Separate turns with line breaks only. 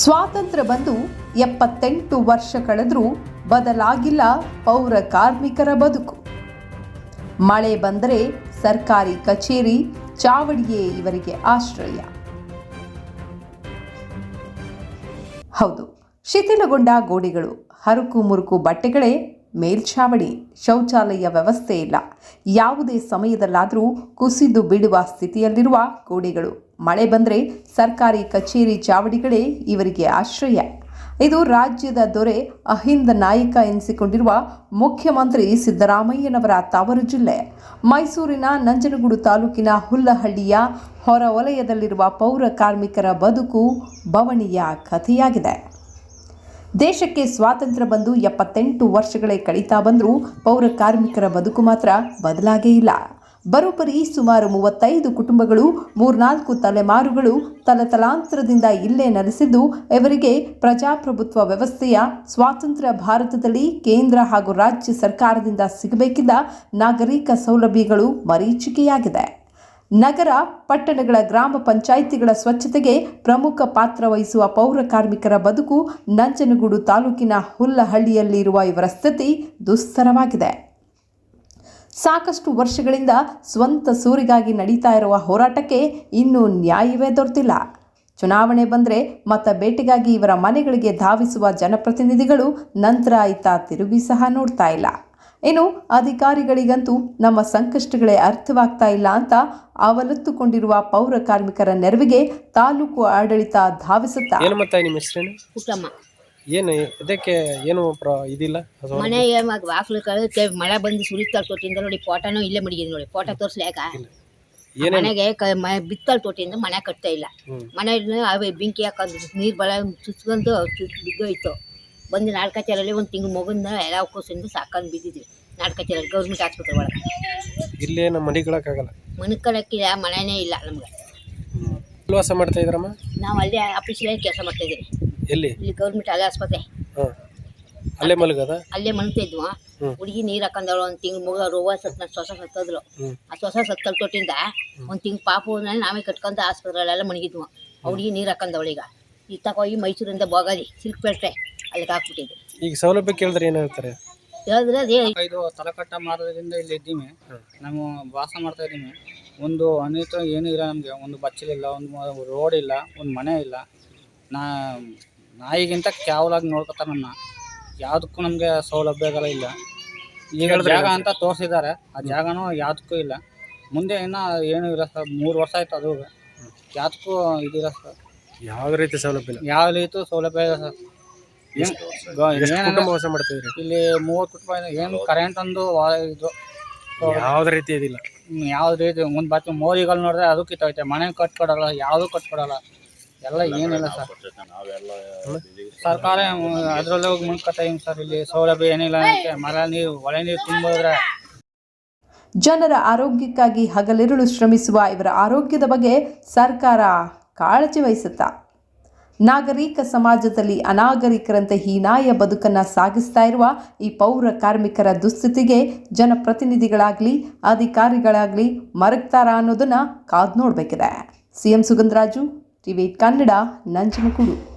ಸ್ವಾತಂತ್ರ್ಯ ಬಂದು ಎಪ್ಪತ್ತೆಂಟು ವರ್ಷ ಕಳೆದರೂ ಬದಲಾಗಿಲ್ಲ ಪೌರ ಕಾರ್ಮಿಕರ ಬದುಕು. ಮಳೆ ಬಂದರೆ ಸರ್ಕಾರಿ ಕಚೇರಿ, ಚಾವಡಿಯೇ ಇವರಿಗೆ ಆಶ್ರಯ. ಹೌದು, ಶಿಥಿಲಗೊಂಡ ಗೋಡೆಗಳು, ಹರುಕು ಮುರುಕು ಬಟ್ಟೆಗಳೇ ಮೇಲ್ಛಾವಣಿ ಶೌಚಾಲಯ ವ್ಯವಸ್ಥೆ ಇಲ್ಲ. ಯಾವುದೇ ಸಮಯದಲ್ಲಾದರೂ ಕುಸಿದು ಬಿಡುವ ಸ್ಥಿತಿಯಲ್ಲಿರುವ ಗೋಡೆಗಳು ಮಳೆ ಬಂದರೆ ಸರ್ಕಾರಿ ಕಚೇರಿ ಚಾವಡಿಗಳೇ ಇವರಿಗೆ ಆಶ್ರಯ. ಇದು ರಾಜ್ಯದ ದೊರೆ ಅಹಿಂದ ನಾಯಕ ಎನಿಸಿಕೊಂಡಿರುವ ಮುಖ್ಯಮಂತ್ರಿ ಸಿದ್ದರಾಮಯ್ಯನವರ ತವರು ಜಿಲ್ಲೆ. ಮೈಸೂರಿನ ನಂಜನಗೂಡು ತಾಲೂಕಿನ ಹುಲ್ಲಹಳ್ಳಿಯ ಹೊರ ವಲಯದಲ್ಲಿರುವ ಪೌರ ಕಾರ್ಮಿಕರ ಬದುಕು ಬವಣಿಯ ಕಥೆಯಾಗಿದೆ. ದೇಶಕ್ಕೆ ಸ್ವಾತಂತ್ರ್ಯ ಬಂದು ಎಪ್ಪತ್ತೆಂಟು ವರ್ಷಗಳೇ ಕಳೀತಾ ಬಂದರೂ ಪೌರ ಕಾರ್ಮಿಕರ ಬದುಕು ಮಾತ್ರ ಬದಲಾಗೇ ಇಲ್ಲ. ಬರೋಬ್ಬರಿ ಸುಮಾರು ಮೂವತ್ತೈದು ಕುಟುಂಬಗಳು, ಮೂರ್ನಾಲ್ಕು ತಲೆಮಾರುಗಳು ತಲತಲಾಂತರದಿಂದ ಇಲ್ಲೇ ನೆಲೆಸಿದ್ದು, ಇವರಿಗೆ ಪ್ರಜಾಪ್ರಭುತ್ವ ವ್ಯವಸ್ಥೆಯ ಸ್ವಾತಂತ್ರ್ಯ ಭಾರತದಲ್ಲಿ ಕೇಂದ್ರ ಹಾಗೂ ರಾಜ್ಯ ಸರ್ಕಾರದಿಂದ ಸಿಗಬೇಕಿದ್ದ ನಾಗರಿಕ ಸೌಲಭ್ಯಗಳು ಮರೀಚಿಕೆಯಾಗಿದೆ. ನಗರ, ಪಟ್ಟಣಗಳ ಗ್ರಾಮ ಪಂಚಾಯಿತಿಗಳ ಸ್ವಚ್ಛತೆಗೆ ಪ್ರಮುಖ ಪಾತ್ರ ವಹಿಸುವ ಪೌರ ಕಾರ್ಮಿಕರ ಬದುಕು ನಂಜನಗೂಡು ತಾಲೂಕಿನ ಹುಲ್ಲಹಳ್ಳಿಯಲ್ಲಿರುವ ಇವರ ಸ್ಥಿತಿ ದುಸ್ತರವಾಗಿದೆ. ಸಾಕಷ್ಟು ವರ್ಷಗಳಿಂದ ಸ್ವಂತ ಸೂರಿಗಾಗಿ ನಡೀತಾ ಇರುವ ಹೋರಾಟಕ್ಕೆ ಇನ್ನೂ ನ್ಯಾಯವೇ ದೊರೆತಿಲ್ಲ. ಚುನಾವಣೆ ಬಂದರೆ ಮತ ಬೇಟೆಗಾಗಿ ಇವರ ಮನೆಗಳಿಗೆ ಧಾವಿಸುವ ಜನಪ್ರತಿನಿಧಿಗಳು ನಂತರ ಆಯ್ತಾ ತಿರುಗಿ ಸಹ ನೋಡ್ತಾ ಇಲ್ಲ. ಇನ್ನು ಅಧಿಕಾರಿಗಳಿಗಂತೂ ನಮ್ಮ ಸಂಕಷ್ಟಗಳೇ ಅರ್ಥವಾಗ್ತಾ ಇಲ್ಲ ಅಂತ ಅವಲತ್ತುಕೊಂಡಿರುವ ಪೌರ ಕಾರ್ಮಿಕರ ನೆರವಿಗೆ ತಾಲೂಕು ಆಡಳಿತ ಧಾವಿಸುತ್ತಾ?
ಏನು ಮತ್ತೆ ನಿಮ್ಮ ಹೆಸರೇನು?
ಪುಟ್ಟಮ್ಮ
ಏನು ಇದಕ್ಕೆ ಏನು ಪ್ರ ಇದಿಲ್ಲ? ಅದು
ಮನೆ ವಾಕ್ಲು ಕಳೆದಕ್ಕೆ ಮಳೆ ಬಂದು ಸುರಿತಾಳ ತೊಟ್ಟಿಂದ ನೋಡಿ ಫೋಟೋನು ಇಲ್ಲೇ ಮಡಗಿದೆ ನೋಡಿ. ಫೋಟೋ ತೋರಿಸ್ಲಾಕ
ಏನೇನು
ಮನೆಗೆ ಕ ಮ ಬಿತ್ತಲ್ ತೋಟಿಂದ ಮನೆ ಕಟ್ತಾ ಇಲ್ಲ.
ಹ್ಮ್.
ಮನೆ ಅವೇ ಬೆಂಕಿ ಹಾಕೊಂಡು ನೀರು ಬಳ ಚುಚ್ಕೊಂಡು ಚುಚ್ ಬಿದ್ದೋಯ್ತು. ಬಂದು ನಾಲ್ಕಚೇರಲ್ಲಿ ಒಂದು ತಿಂಗಳು ಮಗುನ ಎಲ್ಲ ಕೂಸಿಂದ ಸಾಕೊಂಡು ಬಿದ್ದಿದ್ವಿ. ನಾಲ್ಕಚೇರಲ್ಲಿ ಗೌರ್ಮೆಂಟ್ ಆಸ್ಪತ್ರೆ ಒಳಗೆ.
ಇಲ್ಲೇ ನಮ್ಮ ಮನೆಗಳಕ್ಕಾಗಲ್ಲ
ಮನುಕಲಕ್ಕಿಲ್ಲ ಮನೆನೇ ಇಲ್ಲ ನಮ್ಗೆ.
ಎಲ್ಲಿ ವಾಸ ಮಾಡ್ತಾ ಇದ್ರಮ್ಮ?
ನಾವು ಅಲ್ಲಿ ಆಫೀಸಲ್ಲಿ ಕೆಲಸ ಮಾಡ್ತಾಯಿದ್ದೀವಿ
ಎಲ್ಲಿ?
ಇಲ್ಲಿ ಗೌರ್ಮೆಂಟ್ ಅಲ್ಲೇ ಆಸ್ಪತ್ರೆ.
ಹಾಂ ಅಲ್ಲೇ ಮಲಗದ?
ಅಲ್ಲೇ ಮಲಗ್ತಾ ಇದ್ವು
ಹ್ಮ್.
ಹುಡುಗಿ ನೀರು ಹಾಕೊಂಡವಳು ಒಂದು ತಿಂಗಳು ಮಗ ರೋಗ ಸತ್ ಸೊಸ ಸತ್ತದ್ರು
ಹ್ಮ್.
ಆ ಸೊಸ ಸತ್ತಲ್ ತೊಟ್ಟಿಂದ ಒಂದು ತಿಂಗಳು ಪಾಪುನಲ್ಲಿ ನಾವೇ ಕಟ್ಕೊಂತ ಆಸ್ಪತ್ರೆಗಳೆಲ್ಲ ಮಣಗಿದ್ವು ಹುಡುಗಿ ನೀರು ಹಾಕೊಂಡವಳು ಈಗ ತಗೋಗಿ ಮೈಸೂರಿಂದ ಬೋಗದಿ ಸಿಲ್ಕ್ ಪೇಟ್ರೆ ಅಲ್ಲಿಗೆ ಹಾಕ್ಬಿಟ್ಟಿದ್ದೆ.
ಈಗ ಸೌಲಭ್ಯ ಕೇಳಿದ್ರೆ ಏನು ಹೇಳ್ತಾರೆ?
ಹೇಳಿದ್ರೆ ಅದೇ
ಇದು ತಲಕಟ್ಟ ಮಾರೋದ್ರಿಂದ ಇಲ್ಲಿ ಇದ್ದೀವಿ. ನಾವು ವಾಸ ಮಾಡ್ತಾ ಇದ್ದೀವಿ. ಒಂದು ಅನಿತ ಏನೂ ಇಲ್ಲ ನಮಗೆ. ಒಂದು ಬಚ್ಚಲಿಲ್ಲ ಒಂದು ರೋಡ್ ಇಲ್ಲ ಒಂದು ಮನೆ ಇಲ್ಲ. ನಾ ನಾಯಿಗಿಂತ ಕ್ಯಾವಲಾಗಿ ನೋಡ್ಕೊತಾರೆ ನನ್ನ. ಯಾವುದಕ್ಕೂ ನಮಗೆ ಸೌಲಭ್ಯಗಳ ಇಲ್ಲ. ಈಗ ಜಾಗ ಅಂತ ತೋರಿಸಿದ್ದಾರೆ. ಆ ಜಾಗನೂ ಯಾವುದಕ್ಕೂ ಇಲ್ಲ. ಮುಂದೆ ಇನ್ನೂ ಏನೂ ಇಲ್ಲ ಸರ್. ಮೂರು ವರ್ಷ ಆಯ್ತು ಅದು. ಯಾವುದಕ್ಕೂ ಇದಿಲ್ಲ ಸರ್.
ಯಾವ ರೀತಿ ಸೌಲಭ್ಯ ಇಲ್ಲ?
ಯಾವ ರೀತಿ ಸೌಲಭ್ಯ ಇಲ್ಲ ಸರ್.
ಎಷ್ಟು ಕುಟುಂಬ ವಾಸ
ಇಲ್ಲಿ ಮೂವತ್ತು ರೂಪಾಯಿ ಏನು ಕರೆಂಟ್ ಒಂದು ವಾ- ಇದು.
ಯಾವ್ದು ರೀತಿ ಇದಿಲ್ಲ
ಯಾವ್ದು ರೀತಿ ಒಂದು ಬಾತಿ ಮೋರಿಗಳು ನೋಡಿದ್ರೆ ಅದು ಕಿತ್ತೋಯ್ತೆ ಮನೆ ಕಟ್ಕೊಡಲ್ಲ ಯಾವುದು ಕಟ್ಕೊಡಲ್ಲ. ಎಲ್ಲ ಏನಿಲ್ಲ ಸರ್. ಸರ್ಕಾರ ಅದರಲ್ಲೇ ಹೋಗಿ ಮುನ್ಕತ್ತಾ ಸರ್ ಇಲ್ಲಿ? ಸೌಲಭ್ಯ ಏನಿಲ್ಲ ಅಂತೆ ಮರ ನೀರು ಹೊಳೆ ನೀರು ತುಂಬಿದ್ರೆ.
ಜನರ ಆರೋಗ್ಯಕ್ಕಾಗಿ ಹಗಲಿರುಳು ಶ್ರಮಿಸುವ ಇವರ ಆರೋಗ್ಯದ ಬಗ್ಗೆ ಸರ್ಕಾರ ಕಾಳಜಿ ವಹಿಸುತ್ತಾ? ನಾಗರಿಕ ಸಮಾಜದಲ್ಲಿ ಅನಾಗರಿಕರಂತೆ ಹೀನಾಯ ಬದುಕನ್ನು ಸಾಗಿಸ್ತಾ ಇರುವ ಈ ಪೌರ ಕಾರ್ಮಿಕರ ದುಸ್ಥಿತಿಗೆ ಜನಪ್ರತಿನಿಧಿಗಳಾಗಲಿ, ಅಧಿಕಾರಿಗಳಾಗಲಿ ಮರಗ್ತಾರ ಅನ್ನೋದನ್ನು ಕಾದು ನೋಡಬೇಕಿದೆ. CM Sugandharaju TV Kannada, Nanjangud.